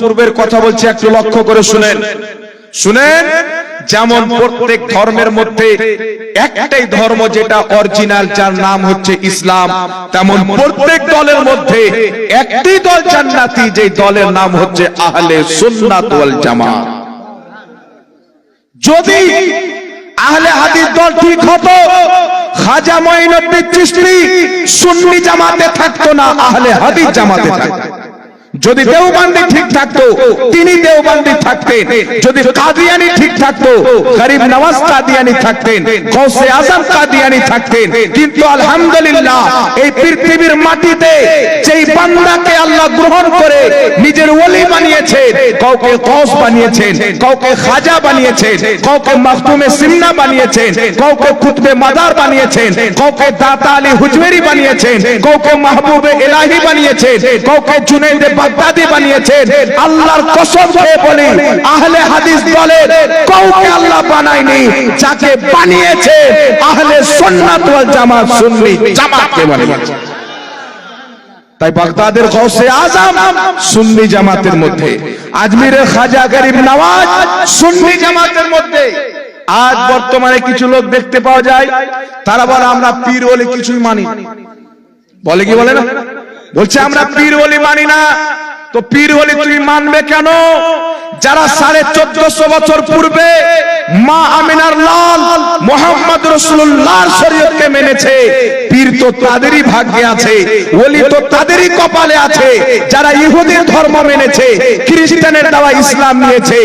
পূর্বের কথা বলছি, একটু লক্ষ্য করে শুনেন। শুনেন, যেমন প্রত্যেক ধর্মের মধ্যে একটাই ধর্ম যেটা অরিজিনাল, যার নাম হচ্ছে ইসলাম, তেমন প্রত্যেক দলের মধ্যে একটি দল জান্নাতি যে দলের নাম হচ্ছে আহলে সুন্নাত ওয়াল জামাত। যদি আহলে হাদিস দল ঠিক হতো, খাজা মঈনুদ্দিন চিশতি সুন্নি জামাতে থাকতো না, আহলে হাদিস জামাতে থাকতো। যদি দেওবান্দি ঠিক থাকতো তিনি দেওবান্দি থাকতেন। যদি কাদিয়ানি ঠিক থাকতো গরিব নওয়াজ কাদিয়ানি থাকতেন গৌসে আজম কাদিয়ানি থাকতেন। কিন্তু আলহামদুলিল্লাহ এই পৃথিবীর মাটিতে যেই বান্দাকে আল্লাহ গ্রহণ করে নিজের ওলি বানিয়েছেন কাউকে গৌস বানিয়েছেন কাউকে খাজা বানিয়েছেন কাউকে মাখতুমে সিন্না বানিয়েছেন কাউকে কুতবে মাদার বানিয়েছেন কাউকে দাতা আলী হুজবেরি বানিয়েছেন কাউকে মাহবুবে ইলাহি বানিয়েছেন কাউকে জুনাইদে বাগদাদি বানিয়েছেন। আল্লাহর কসম খেয়ে বলি, আহলে হাদিস কাউকে আল্লাহ বানায়নি, যাকে বানিয়েছে আহলে সুন্নাত ওয়াল জামাত, সুন্নি বানিয়েছে তাই বাগদাদের গৌসে আজম সুন্নি জামাতের মধ্যে। আজমিরের খাজা গরিব নওয়াজ সুন্নি জামাতের মধ্যে। আজ বর্তমানে কিছু লোক দেখতে পাওয়া যায়, তারা বলে, আমরা পীর বলে কিছুই মানি। বলে কি বলে না? বলছে আমরা পীর বলি মানি না। তো পীর বলি তুমি মানবে কেন? যারা সাড়ে চোদ্দশো বছর পূর্বে মা আমিনার লাল মোহাম্মদ রসুল্লাহর শরীয়তকে মেনেছে পীর তো তাদেরই ভাগ্যে আছে, ওলি তো তাদেরই কপালে আছে, যারা ইহুদির ধর্ম মেনেছে, খ্রিস্টানের দেওয়া ইসলাম নিয়েছে,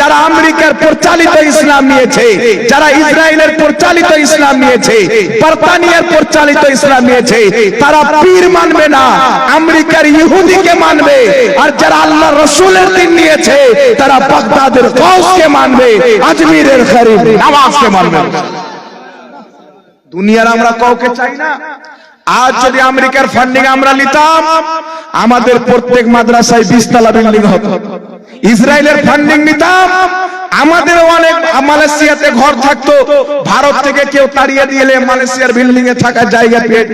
যারা আমেরিকার পরিচালিত ইসলাম নিয়েছে, যারা ইসরায়েলের পরিচালিত ইসলাম নিয়েছে, বর্তানিয়ার পরিচালিত ইসলাম নিয়েছে, তারা পীর মানবে না, আমেরিকার ইহুদিকে মানবে, আর যারা আল্লাহ রসুলের দিন নিয়েছে, তারা বাগদাদের গৌসকে মানবে, আজমিরের গরিব নওয়াজকে মানবে। দুনিয়ার আমরা কাউকে চাই না। আজ যদি আমেরিকার ফান্ডিং আমরা নিতাম, আমাদের প্রত্যেক মাদ্রাসায় বিশতলা বিল্ডিং হতো। ইসরায়েলের ফান্ডিং নিতাম আমাদের অনেক মালয়েশিয়াতে ঘর থাকতো। ভারত থেকে কেউ তাড়িয়ে দিলে মালয়েশিয়ার বিল্ডিং এ থাকার জায়গা পেয়ে।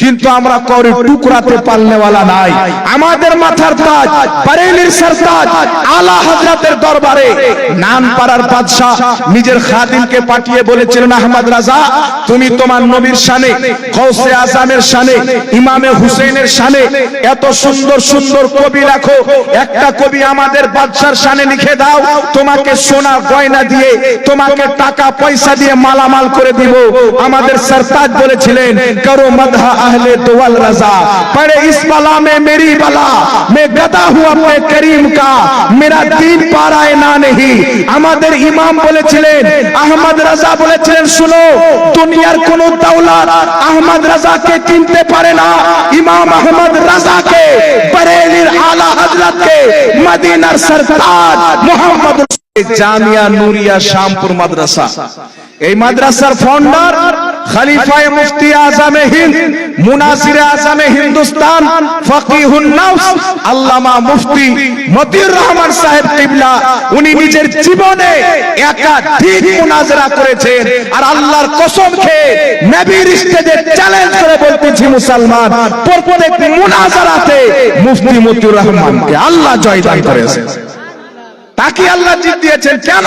কিন্তু আমরা করি টুকরাতে পালনেওয়ালা নাই। আমাদের মাথার তাজ বারেলির সরতাজ আলা হযরতের দরবারে। নাম পাড়ার বাদশাহ নিজের খাদিমকে পাঠিয়ে বলেছিলেন, আহমদ রাজা, তুমি তোমার নবীর শানে গৌসে আজমের শানে, ইমামে হুসেনের শানে এত সুন্দর সুন্দর কবি রাখো একটা কবি আমাদের বাদশার শানে লিখে দাও। তোমাকে সোনা গয়না দিয়ে তোমাকে টাকা, পয়সা দিয়ে মালামাল করে দিব। আমাদের সরতাজ বলেছিলেন, করো মদহা আহলে দোয়াল রাজা। পড়ে ইস মে মেরি বালা, মে গদা হুয়া মে করিম কা, মেরা দিন পারায় না নেহি। আমাদের ইমাম বলেছিলেন, আহমদ রাজা বলেছিলেন, শুনো, দুনিয়ার কোন দৌলত আহমদ রাজাকে কিনতে পারে না। ইমাম আহমদ রাজাকে, বরেলির আলা হযরতকে, মদিনার সরতাজ মোহাম্মদ জামিয়া নুরিয়া শামপুর মাদ্রাসা। এই মাদ্রাসার ফাউন্ডার খলিফায়ে মুফতি আজমে হিন্দ মুনাসির আজমে হিন্দুস্তান, ফকিহুন নাফস আল্লামা মুফতি মতিউর রহমান সাহেব কিবলা, উনি নিজের জীবনে একাধিক মুনাজরা করেছেন। আর আল্লাহর কসম খেয়ে নবীর স্টেজে চ্যালেঞ্জ করে বলতেছি মুসলমান, প্রত্যেক মুনাজারাতে মুফতি মতিউর রহমানকে আল্লাহ জয়দান করেছেন তাকে আল্লাহ জিত দিয়েছেন। কেন?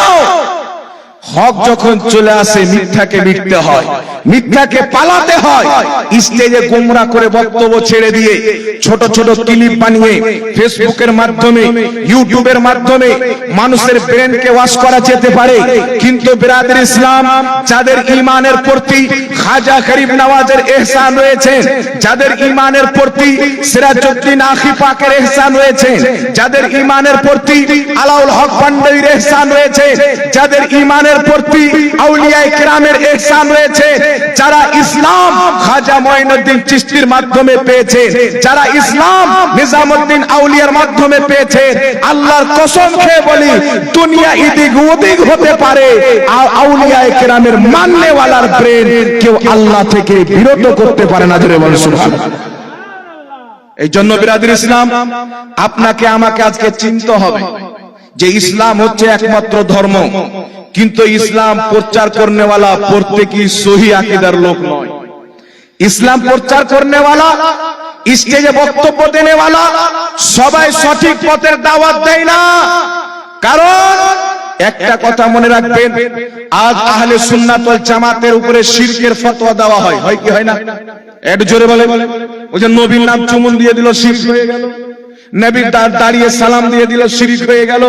হক যখন চলে আসে, মিথ্যাকে মিটতে হয়। মিথ্যাকে পালাতে হয়। স্টেজে গুমরা করে বক্তব্য ছেড়ে দিয়ে ছোট ছোট ক্লিপ বানিয়ে ফেসবুকের মাধ্যমে, ইউটিউবের মাধ্যমে মানুষের ব্রেনকে ওয়াশ করা যেতে পারে। কিন্তু বিরাদের ইসলাম, যাদের ইমানের প্রতি খাজা গরিব নওয়াজের এহসান রয়েছে, যাদের ইমানের প্রতি সিরাজউদ্দিন আখি পাকের এহসান রয়েছে, যাদের ইমানের প্রতি আলাউল হক পান্ডের এহসান রয়েছে, যাদের ইমানের প্রতি আউলিয়ায়ে কেরামের এহসান রয়েছে। যারা ইসলাম খাজা মঈনুদ্দিন চিশতির মাধ্যমে পেয়েছে, যারা ইসলাম নিজামুদ্দিন আউলিয়ার মাধ্যমে পেয়েছে, আল্লাহর কসম খেয়ে বলি, দুনিয়া ইদিক ওদিক হতে পারে। আউলিয়ায়ে কেরামের মাননেওয়ালার ব্রেন কেউ আল্লাহ থেকে বিরত করতে পারে না, জোরে বলেন সুবহানাল্লাহ। এই জন্য বিরাদির ইসলাম, আপনাকে আমাকে আজকে চিনতে হবে। যে ইসলাম হচ্ছে একমাত্র ধর্ম, কিন্তু ইসলাম প্রচার করনেওয়ালা প্রত্যেকই সহি আকিদার লোক নয়। ইসলাম প্রচার করনেওয়ালা, স্টেজে বক্তব্য দেনে সবাই সঠিক পথের দাওয়াত দেয় না। কারণ একটা কথা মনে রাখবেন, আজ আহলে সুন্নাতুল জামাতের উপরে শিরকের ফতোয়া দেওয়া হয় হয় কি হয় না? এক জোরে বলে ওই যে নবীর নাম চুমুন দিয়ে দিল, শিরক হয়ে গেল। নবীর দাঁড় দাঁড়িয়ে সালাম দিয়ে দিল শিরিক হয়ে গেল।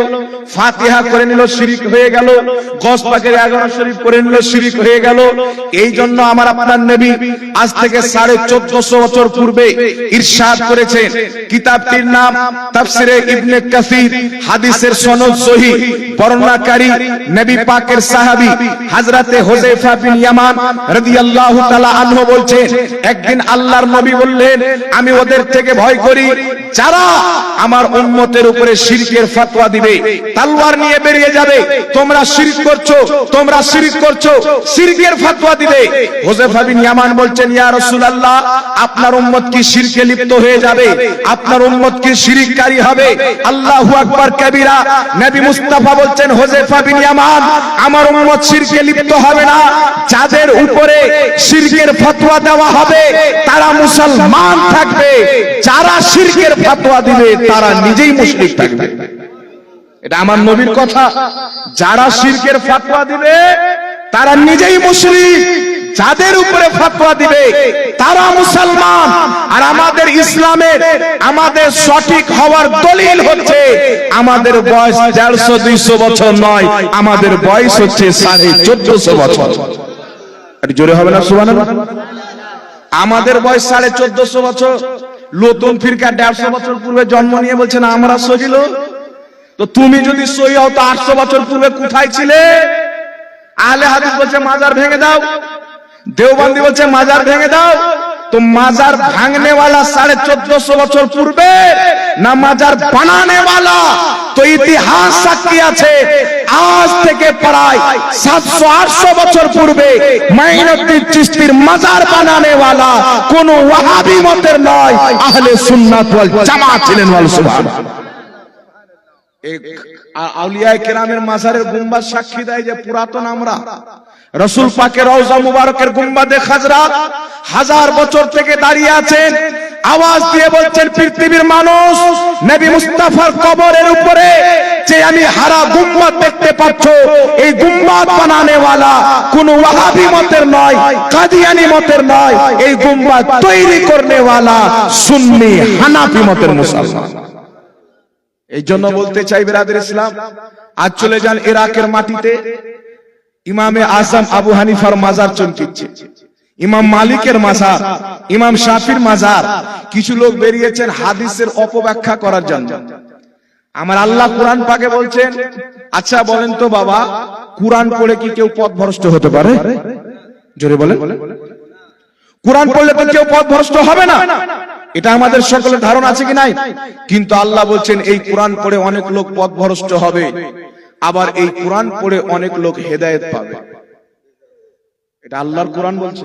ফাতিহা করে নিল শিরিক হয়ে গেল। গস পাকের এগারো শরীফ করে নিল শিরিক হয়ে গেল। এই জন্য আমার আপনার নবী আজ থেকে সাড়ে চোদ্দশো বছর পূর্বে ইরশাদ করেছেন। কিতাবটির নাম তাফসিরে ইবনে কাসির হাদিসের সনদ সহি বর্ণনাকারী নবী পাকের সাহাবী হযরতে হুযায়ফা বিন ইয়ামান রাদিয়াল্লাহু তাআলা আনহু বলছেন একদিন আল্লাহর নবী বললেন আমি ওদের থেকে ভয় করি। যারা আমার উম্মতের উপরে শিরকের ফতোয়া দিবে, তলোয়ার নিয়ে বেরিয়ে যাবে, তোমরা শিরক করছ, তোমরা শিরক করছ, শিরকের ফতোয়া দিবে। হুযায়ফা বিন ইয়ামান বলছেন, ইয়া রাসূলুল্লাহ, আপনার উম্মত কি শিরকে লিপ্ত হয়ে যাবে? আপনার উম্মত কি হবে? আল্লাহু আকবার কবিরা, নবী মুস্তাফা বলছেন হুযায়ফা বিন ইয়ামান, আমার উম্মত শিরকে লিপ্ত হবে না। যাদের উপরে শিরকের ফতোয়া দেওয়া হবে, তারা মুসলমান থাকবে। যারা শিরকের ফতোয়া দিবে তারা নিজেই মুশরিক থাকবে। এটা আমার নবীর কথা। যারা শিরকের ফতোয়া দিবে, তারা নিজেই মুশরিক। যাদের উপরে ফতোয়া দিবে, তারা মুসলমান। আর আমাদের ইসলামের আমাদের সঠিক হওয়ার দলিল হচ্ছে, আমাদের বয়স দেড়শো, দুইশো বছর নয়, আমাদের বয়স হচ্ছে সাড়ে চোদ্দশো বছর। জোরে হবে না সুবান আমাদের বয়স সাড়ে চোদ্দশো বছর। নতুন ফিরকা দেড়শো বছর পূর্বে জন্ম নিয়ে বলছেন, আমরা সহিল তো তুমি যদি সহি হও, তো আটশো বছর পূর্বে কোথায় ছিলে? আলে হাদিস বলছে, মাজার ভেঙে দাও। দেওবন্দি বলছে, মাজার ভেঙে দাও। তো মাজার ভাঙনে वाला সাড়ে চোদ্দশো বছর পূর্বে না মাজার বানানে वाला তো ইতিহাস সাক্ষী আছে আজ থেকে প্রায় সাতশো আটশো বছর পূর্বে মাইনুদ্দিন চিস্তির মাজার বানানে वाला কোন ওয়াহাবি মতের নয় আহলে সুন্নাত ওয়াল জামাত ছিলেন ওয়াল সুবহানাল্লাহ আউলিয়ায় কেরামের মাজারের গুম্বাদ সাক্ষী দেয় যে পুরাতন আমরা রসুল পাকে রওজা মুবারকের গুম্বাদে খাজরা হাজার বছর থেকে দাঁড়িয়ে আছেন। আওয়াজ দিয়ে বলছেন, পৃথিবীর মানুষ, নবী মুস্তাফার কবরের উপরে যে আমি হারা গুম্বাদ দেখতে পাচ্ছ, এই গুম্বাদ বানানে ওয়ালা কোন ওয়াহাবি মতের নয়, কাদিয়ানি মতের নয়, এই গুম্বাদ তৈরি করনে ওয়ালা সুন্নি হানাফি মতের মুসলমান। এই জন্য বলতে চাই, বিরাদের ইসলাম, আজ চলে যান ইরাকের মাটিতে। ইমামে আজম আবু হানিফার মাজার চমকিচ্ছে। ইমাম মালিকের মাজার, ইমাম শাফির মাজার, কিছু লোক বেরিয়েছেন হাদিসের অপব্যাখ্যা করার জন্য। আমার আল্লাহ কোরআন পাকে বলছেন আচ্ছা বলেন তো বাবা, কোরআন পড়ে কি কেউ পথভ্রষ্ট হতে পারে? জোরে বলেন। কোরআন পড়লে তো কেউ পথভ্রষ্ট হবে না। এটা আমাদের সকলের ধারণা আছে কি নাই? কিন্তু আল্লাহ বলছেন, এই কোরআন পড়ে অনেক লোক পথভ্রষ্ট হবে। আবার এই কোরআন পড়ে অনেক লোক হেদায়ত পাবে। এটা আল্লাহর কোরআন বলছে।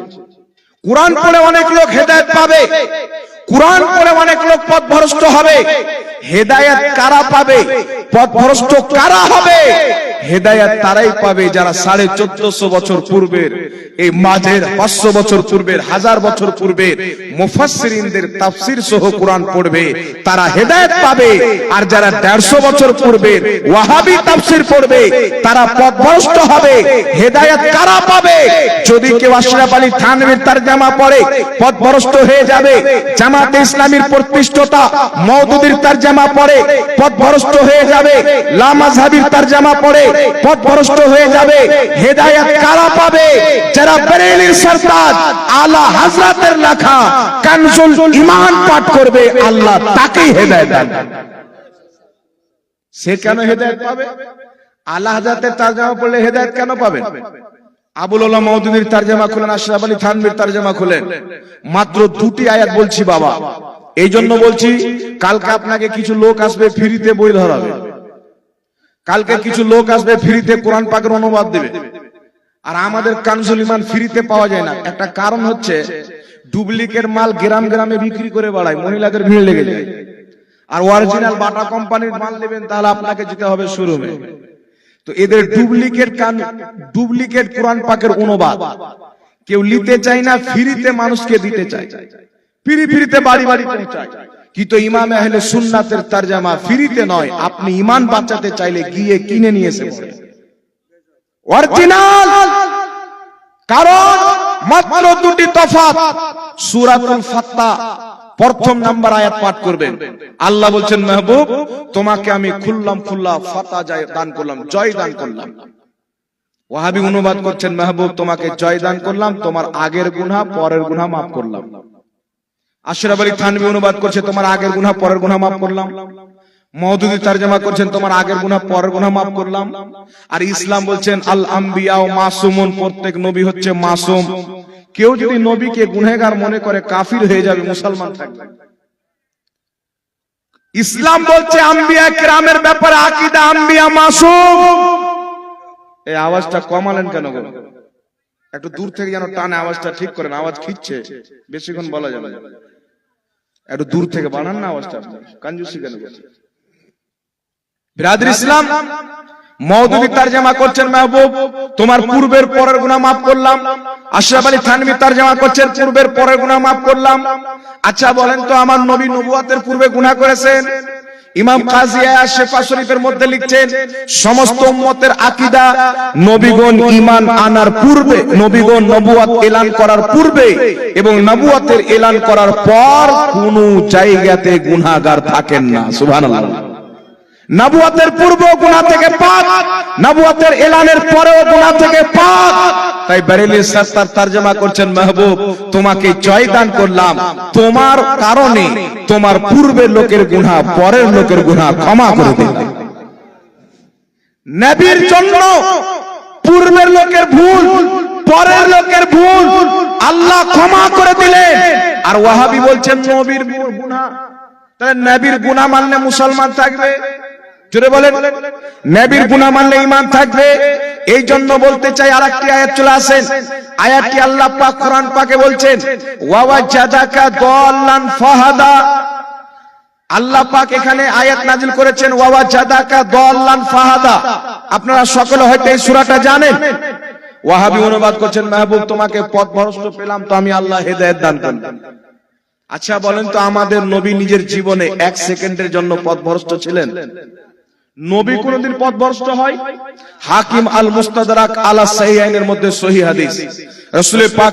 কোরআন পড়ে অনেক লোক হেদায়েত পাবে। কোরআন পড়ে অনেক লোক পথভ্রষ্ট হবে। হেদায়েত কারা পাবে? পথভ্রষ্ট কারা হবে? হেদায়েত তারাই পাবে যারা সাড়ে চোদ্দশো বছর পূর্বের, এই মাঝের পাঁচশো বছর পূর্বের, হাজার বছর পূর্বের মুফাসসিরিনদের তাফসির সহ কোরআন পড়বে, তারা হেদায়েত পাবে। আর যারা দেড়শো বছর পূর্বের ওয়াহাবি তাফসির পড়বে, তারা পথভ্রষ্ট হবে। হেদায়েত কারা পাবে? যদি কেউ আশরাফ আলী থানভীর তারজামা পড়ে, পথভ্রষ্ট হয়ে যাবে। জামাতে ইসলামীর প্রতিষ্ঠতা মওদুদির তারজামা পড়ে, পথভ্রষ্ট হয়ে যাবে। লামাজহাবির তারজামা পড়ে হয়ে যাবে। হেদায়েত কারা পাবে? যারা বেরেলির সরতাজ আলা লেখা পাঠ করবে, আল্লাহ তাকেই সে কেন পাবে? পড়লে কেন আবুল মওদুদির তারজামা খুলেন, আশরাফ আলী থানভীর তারজামা খুলেন। মাত্র দুটি আয়াত বলছি বাবা। এই জন্য বলছি, কালকে আপনাকে কিছু লোক আসবে, ফ্রিতে বই ধরাবে। কালকে কিছু লোক আসবে ফ্রিতে কোরআন পাকের অনুবাদ দেবে। আর আমাদের কানজুল ইমান ফ্রিতে পাওয়া যায় না। একটা কারণ হচ্ছে ডুপ্লিকেট মাল গ্রাম গ্রামে বিক্রি করে বাড়ায় মহিলাদের ভিড় লেগে যায়। আর অরিজিনাল বাটা কোম্পানির মাল নেবেন তাহলে আপনাকে যেতে হবে শোরুমে। তো এদের ডুপ্লিকেট কান ডুপ্লিকেট কোরআন পাকের অনুবাদ। কেউ নিতে চায় না ফ্রিতে মানুষকে দিতে চায়। ফ্রি ফ্রিতে বাড়ি বাড়ি পৌঁছায়। কিন্তু ইমাম আহলে সুন্নাতের তারজামা ফ্রিতে নয়, আপনি ইমান বাঁচাতে চাইলে গিয়ে কিনে নিয়ে এসে অরিজিনাল কারণ মাত্র দুটি তফাৎ। সূরাতুল ফাত্তা প্রথম নাম্বার আয়াত পাঠ করবেন। আল্লাহ বলছেন, মেহবুব, তোমাকে আমি খুললাম খুল্লা ফাতা জয় দান করলাম, জয় দান করলাম। ওয়াহাবি অনুবাদ করছেন, মেহবুব, তোমাকে জয় দান করলাম, তোমার আগের গুনাহ, পরের গুনাহ মাফ করলাম। আশরাফ আলী থানভী অনুবাদ করছে, তোমার আগের গুনাহ, পরের গুনাহ মাফ করলাম। মওদুদি তরজমা করছেন, তোমার আগের গুনাহ, পরের গুনাহ মাফ করলাম। আর ইসলাম বলছেন, আল আম্বিয়া ও মাসুমুন, প্রত্যেক নবী হচ্ছে মাসুম। কেউ যদি নবীকে গুনহেগার মনে করে, কাফির হয়ে যাবে, মুসলমান থাকবে। ইসলাম বলছে, আম্বিয়া কিরামের ব্যাপারে আকীদা, আম্বিয়া মাসুম। এই আওয়াজটা কমালেন কেন গো? একটু দূর থেকে যেন টানে আওয়াজটা ঠিক করেন, আওয়াজ খিচ্ছে বেশিক্ষণ বলা যাবে একটু দূর থেকে বানান না আওয়াজটা কাঞ্জুসি কেন? বিরাদর ইসলাম, মওদুদি তারজমা করছেন মাহবুব। তোমার পূর্বের পরের গুনাহ maaf করলাম। আশরাফ আলী থানভী তারজমা করছেন, পূর্বের পরের গুনাহ maaf করলাম। আচ্ছা বলেন তো, আমার নবী নবুয়াতের পূর্বে গুনাহ করেছেন? ইমাম কাজিয়া শেফা শরীফের মধ্যে লিখছেন, সমস্ত উম্মতের আকীদা নবীগণ ঈমান আনার পূর্বে, নবীগণ নবুয়াত এলান করার পূর্বে এবং নবুয়াতের এলান করার পর কোন জায়গাতে গুনাহগার থাকেন না। সুবহানাল্লাহ। নবুয়াতের পূর্ব গুনাহ থেকে পাক, নবুয়াতের এলানের পরেও গুনাহ থেকে পাক। তাই বেরেলি সত্তার তরজমা করছেন মাহবুব, তোমাকে জয় দান করলাম। তোমার কারণে তোমার পূর্বের লোকের গুনাহ, পরের লোকের গুনাহ ক্ষমা করে দিলাম। নবীর জন্য পূর্বের লোকের ভুল, পরের লোকের ভুল, আল্লাহ ক্ষমা করে দিলেন। আর ওয়াহাবি বলছেন, নবীর গুনাহ। তাহলে নবীর গুনাহ মানলে মুসলমান থাকবে? জোরে বলেন, নবীর গুনাহ মানলে ঈমান থাকবে। এই জন্য বলতে চাই আরেকটি আয়াত চলে আসেন। আয়াতটি আল্লাহ পাক কোরআন পাকে বলছেন ওয়াওয়া জাদাকা দাল্লান ফাহাদা। আল্লাহ পাক এখানে আয়াত নাজিল করেছেন ওয়াওয়া জাদাকা দাল্লান ফাহাদা। আপনারা সকলে হয়তো এই সূরাটা জানেন। ওয়াহাবি অনুবাদ করছেন, মাহবুব, তোমাকে পথ ভরস্ত পেলাম তো আমি আল্লাহ হেদায়েত দান করলাম। আচ্ছা বলেন তো আমাদের নবী নিজের জীবনে এক সেকেন্ডের জন্য পথ পথভ্রষ্ট ছিলেন? নবী কোনদিন পথভ্রষ্ট হয়? হাকিম আল মুস্তাদরাক আলা সাহিহাইনের মধ্যে সহি হাদিস। রসুলের পাক